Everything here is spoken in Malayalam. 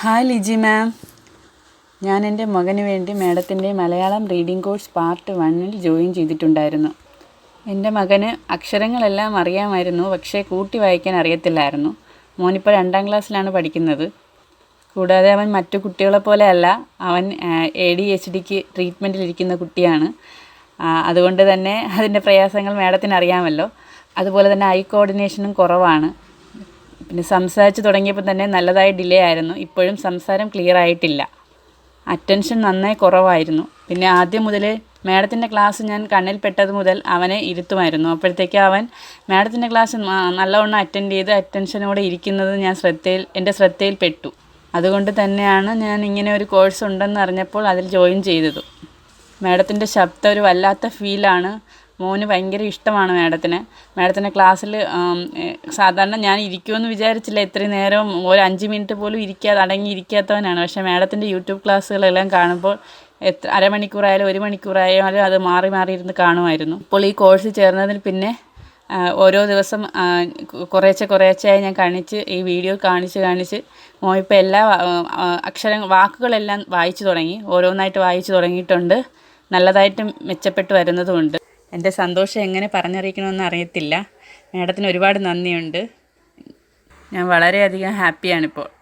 ഹായ് ലിജി മാം. ഞാൻ എന്റെ മകന് വേണ്ടി മാഡത്തിന്റെ മലയാളം റീഡിംഗ് കോഴ്സ് പാർട്ട് വണ്ണിൽ ജോയിൻ ചെയ്തിട്ടുണ്ടായിരുന്നു. എന്റെ മകന് അക്ഷരങ്ങളെല്ലാം അറിയാമായിരുന്നു പക്ഷേ കൂട്ടി വായിക്കാൻ അറിയത്തില്ലായിരുന്നു. മോനിപ്പോൾ രണ്ടാം ക്ലാസ്സിലാണ് പഠിക്കുന്നത്. കൂടാതെ അവൻ മറ്റു കുട്ടികളെ പോലെ അല്ല അവൻ എ ഡി എച്ച് ഡിക്ക് ട്രീറ്റ്മെന്റിലിരിക്കുന്ന കുട്ടിയാണ്. അതുകൊണ്ട് തന്നെ അതിന്റെ പ്രയാസങ്ങൾ മാഡത്തിന് അറിയാമല്ലോ. അതുപോലെ തന്നെ ഐ കോർഡിനേഷനും കുറവാണ്. പിന്നെ സംസാരിച്ച് തുടങ്ങിയപ്പോൾ തന്നെ നല്ലതായി ഡിലേ ആയിരുന്നു. ഇപ്പോഴും സംസാരം ക്ലിയർ ആയിട്ടില്ല. അറ്റൻഷൻ നന്നായി കുറവായിരുന്നു. പിന്നെ ആദ്യം മുതൽ മാഡത്തിന്റെ ക്ലാസ് ഞാൻ കണ്ണിൽ പെട്ടത് മുതൽ അവനെ ഇരുത്തുമായിരുന്നു. അപ്പോഴത്തേക്ക് അവൻ മാഡത്തിന്റെ ക്ലാസ് നല്ലവണ്ണം അറ്റൻഡ് ചെയ്ത് അറ്റൻഷനോടെ ഇരിക്കുന്നത് ഞാൻ ശ്രദ്ധയിൽ എന്റെ ശ്രദ്ധയിൽ പെട്ടു. അതുകൊണ്ട് തന്നെയാണ് ഞാൻ ഇങ്ങനെ ഒരു കോഴ്സ് ഉണ്ടെന്ന് അറിഞ്ഞപ്പോൾ അതിൽ ജോയിൻ ചെയ്തത്. മാഡത്തിന്റെ ശബ്ദം ഒരു വല്ലാത്ത ഫീലാണ് മോന് ഭയങ്കര ഇഷ്ടമാണ് മാഡത്തിന്. മാഡത്തിന്റെ ക്ലാസ്സിൽ സാധാരണ ഞാൻ ഇരിക്കുമെന്ന് വിചാരിച്ചില്ല. ഇത്രയും നേരം ഒരു അഞ്ച് മിനിറ്റ് പോലും ഇരിക്കാതെ അടങ്ങി ഇരിക്കാത്തവനാണ് പക്ഷേ മാഡത്തിന്റെ യൂട്യൂബ് ക്ലാസ്സുകളെല്ലാം കാണുമ്പോൾ എത്ര അരമണിക്കൂറായാലും ഒരു മണിക്കൂറായാലും അത് മാറി മാറി ഇരുന്ന് കാണുമായിരുന്നു. ഇപ്പോൾ ഈ കോഴ്സ് ചേർന്നതിൽ പിന്നെ ഓരോ ദിവസം കുറേശ്ശെ കുറേശ്ശെയായി ഞാൻ കാണിച്ച് ഈ വീഡിയോ കാണിച്ച് കാണിച്ച് മോൻ ഇപ്പോൾ എല്ലാ അക്ഷര വാക്കുകളെല്ലാം വായിച്ചു തുടങ്ങി. ഓരോന്നായിട്ട് വായിച്ചു തുടങ്ങിയിട്ടുണ്ട്. നല്ലതായിട്ട് മെച്ചപ്പെട്ട് വരുന്നതുമുണ്ട്. എന്റെ സന്തോഷം എങ്ങനെ പറഞ്ഞറിയിക്കണമെന്ന് അറിയത്തില്ല. മാഡത്തിന് ഒരുപാട് നന്ദിയുണ്ട്. ഞാൻ വളരെയധികം ഹാപ്പിയാണിപ്പോൾ.